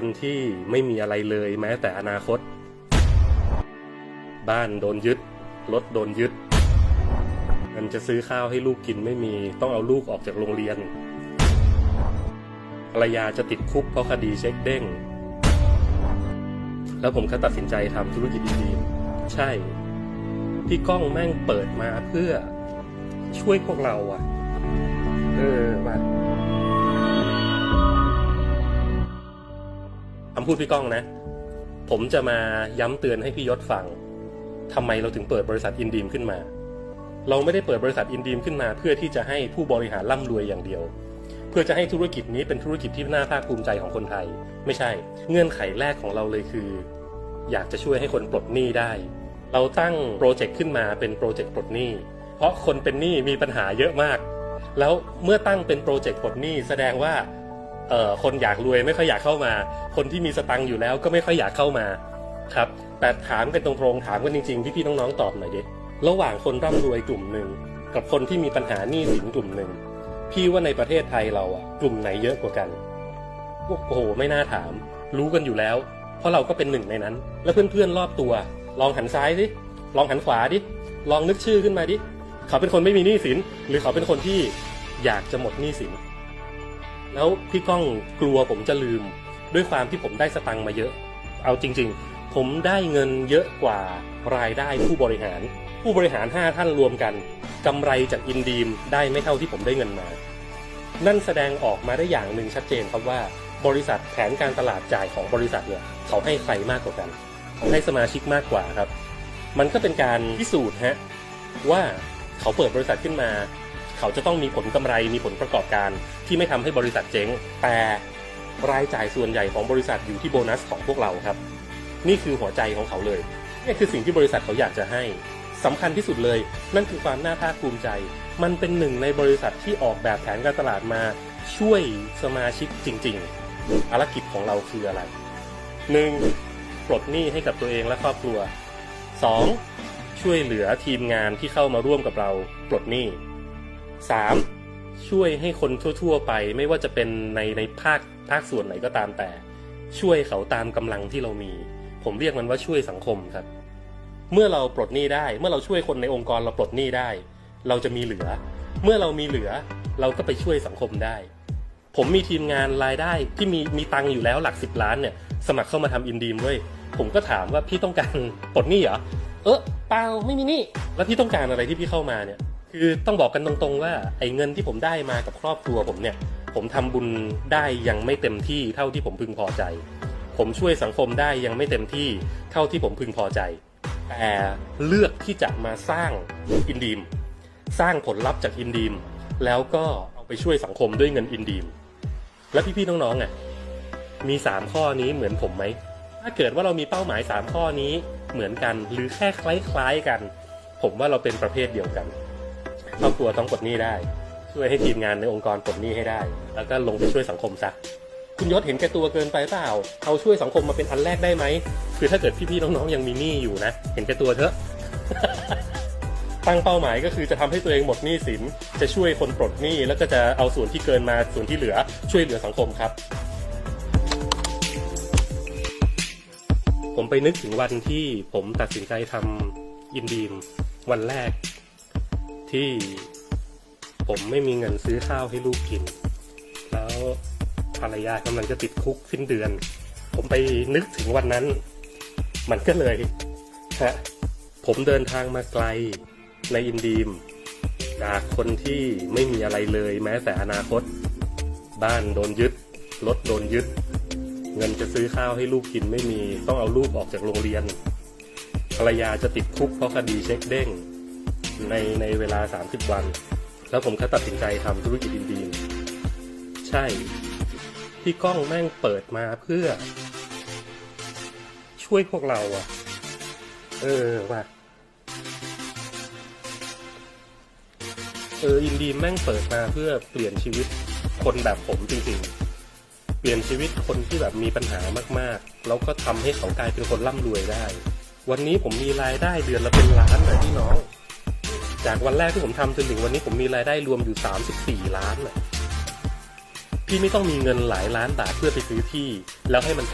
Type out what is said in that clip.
คนที่ไม่มีอะไรเลยแม้แต่อนาคต บ้านโดนยึด รถโดนยึดเงินจะซื้อข้าวให้ลูกกินไม่มี ต้องเอาลูกออกจากโรงเรียนภรรยาจะติดคุกเพราะคดีเช็คเด้ง แล้วผมก็ตัดสินใจทำธุรกิจดีๆใช่ พี่ก้องแม่งเปิดมาเพื่อช่วยพวกเราอะเออมา คำพูดพี่ก้องนะ ผมจะมาย้ำเตือนให้พี่ยศฟังทำไมเราถึงเปิดบริษัทอินดีมขึ้นมา เราไม่ได้เปิดบริษัทอินดีมขึ้นมา เพื่อที่จะให้ผู้บริหารร่ำรวยอย่างเดียว เพื่อจะให้ธุรกิจนี้เป็นธุรกิจที่น่าภาคภูมิใจของคนไทย ไม่ใช่ เงื่อนไขแรกของเราเลยคือ อยากจะช่วยให้คนปลดหนี้ได้ เราตั้งโปรเจกต์ขึ้นมาเป็นโปรเจกต์ปลดหนี้ เพราะคนเป็นหนี้มีปัญหาเยอะมาก แล้วเมื่อตั้งเป็นโปรเจกต์ปลดหนี้แสดงว่า เอ่อคนอยากรวยไม่ค่อยอยากเข้ามา คนที่มีสตังค์อยู่แล้วก็ไม่ค่อยอยากเข้ามาครับแต่ถามกันตรงๆถามกันจริงๆพี่ๆน้องๆตอบหน่อยดิระหว่างคนร่ำรวยกลุ่มหนึ่งกับคนที่มีปัญหาหนี้สินกลุ่มหนึ่งพี่ว่าในประเทศไทยเราอะกลุ่มไหนเยอะกว่ากันโอ้โหไม่น่าถาม รู้กันอยู่แล้ว เพราะเราก็เป็นหนึ่งในนั้น แล้วเพื่อนๆรอบตัว ลองหันซ้ายดิลองหันขวาดิลองนึกชื่อขึ้นมาดิเขาเป็นคนไม่มีหนี้สิน หรือเขาเป็นคนที่อยากจะหมดหนี้สิน แล้วพี่ก้องกลัวผมจะลืม ด้วยความที่ผมได้สตังค์มาเยอะ เอาจริง ๆ ผมได้เงินเยอะกว่ารายได้ผู้บริหาร ผู้บริหาร 5 ท่านรวมกันกำไรจากอินดีมได้ไม่เท่าที่ผมได้เงินมา นั่นแสดงออกมาได้อย่างหนึ่งชัดเจนครับว่าบริษัทแผนการตลาดจ่ายของบริษัทเนี่ยเขาให้ใครมากกว่ากันเขาให้สมาชิกมากกว่าครับ มันก็เป็นการพิสูจน์ฮะว่าเขาเปิดบริษัทขึ้นมา เขาจะต้องมีผลกำไรมีผลประกอบการ ที่ไม่ทำให้บริษัทเจ๊ง แต่รายจ่ายส่วนใหญ่ของบริษัทอยู่ที่โบนัสของพวกเราครับ นี่คือหัวใจของเขาเลยนี่คือสิ่งที่บริษัทเขาอยากจะให้สำคัญที่สุดเลย นั่นคือความน่าภาคภูมิใจ มันเป็นหนึ่งในบริษัทที่ออกแบบแผนการตลาดมาช่วยสมาชิกจริง ๆ ภารกิจของเราคืออะไร 1. ปลดหนี้ให้กับตัวเองและครอบครัว 2. ช่วยเหลือทีมงานที่เข้ามาร่วมกับเราปลดหนี้ 3. ช่วยให้คนทั่ว ๆ ไป ไม่ว่าจะเป็นในในภาคภาคส่วนไหนก็ตามแต่ ช่วยเขาตามกำลังที่เรามี ผมเรียกมันว่าช่วยสังคมครับ เมื่อเราปลดหนี้ได้ เมื่อเราช่วยคนในองค์กรเราปลดหนี้ได้ เราจะมีเหลือ เมื่อเรามีเหลือ เราก็ไปช่วยสังคมได้ ผมมีทีมงานรายได้ที่มีมีตังค์อยู่แล้วหลักสิบล้านเนี่ยสมัครเข้ามาทำอินดีมด้วย ผมก็ถามว่าพี่ต้องการปลดหนี้เหรอเออเปล่าไม่มีหนี้แล้วพี่ต้องการอะไรที่พี่เข้ามาเนี่ย คือต้องบอกกันตรงๆว่าไอ้เงินที่ผมได้มากับครอบครัวผมเนี่ย ผมทำบุญได้ยังไม่เต็มที่เท่าที่ผมพึงพอใจ ผมช่วยสังคมได้ยังไม่เต็มที่เท่าที่ผมพึงพอใจ แต่เลือกที่จะมาสร้างอินดีม สร้างผลลัพธ์จากอินดีม แล้วก็เอาไปช่วยสังคมด้วยเงินอินดีม แล้วพี่ๆน้องๆอะมี3ข้อนี้เหมือนผมไหมถ้าเกิดว่าเรามีเป้าหมาย3ข้อนี้เหมือนกันหรือแค่คล้ายๆกัน ผมว่าเราเป็นประเภทเดียวกัน ครอบครัวต้องปลดหนี้ได้ ช่วยให้ทีมงานในองค์กรปลดหนี้ให้ได้ แล้วก็ลงไปช่วยสังคมซะคุณยศเห็นแก่ตัวเกินไปเปล่า เอาช่วยสังคมมาเป็นอันแรกได้ไหม คือถ้าเกิดพี่ๆน้องๆยังมีหนี้อยู่นะ เห็นแก่ตัวเถอะ ตั้งเป้าหมายก็คือจะทำให้ตัวเองหมดหนี้สิน จะช่วยคนปลดหนี้ แล้วก็จะเอาส่วนที่เกินมาส่วนที่เหลือ ช่วยเหลือสังคมครับ ผมไปนึกถึงวันที่ผมตัดสินใจทำอินดีมวันแรก ที่ผมไม่มีเงินซื้อข้าวให้ลูกกิน แล้วภรรยากำลังจะติดคุกสิ้นเดือน ผมไปนึกถึงวันนั้น มันก็เลยฮะผมเดินทางมาไกลในอินดีมจากคนที่ไม่มีอะไรเลยแม้แต่อนาคต บ้านโดนยึด รถโดนยึด เงินจะซื้อข้าวให้ลูกกินไม่มี ต้องเอาลูกออกจากโรงเรียน ภรรยาจะติดคุกเพราะคดีเช็คเด้ง ในในเวลา 30 วัน แล้วผมก็ตัดสินใจทำธุรกิจอินดีมใช่พี่ก้องแม่งเปิดมาเพื่อ ช่วยพวกเราอะเออว่ะเอออินดีแม่งเปิดมาเพื่อเปลี่ยนชีวิตคนแบบผมจริงๆ เปลี่ยนชีวิตคนที่แบบมีปัญหามากๆ แล้วก็ทำให้เขากลายเป็นคนร่ำรวยได้ วันนี้ผมมีรายได้เดือนละเป็นล้านเลยพี่น้อง จากวันแรกที่ผมทำจนถึงวันนี้ผมมีรายได้รวมอยู่ 34 ล้านน่ะพี่ไม่ต้องมีเงินหลายล้านบาทเพื่อไปซื้อที่แล้วให้มัน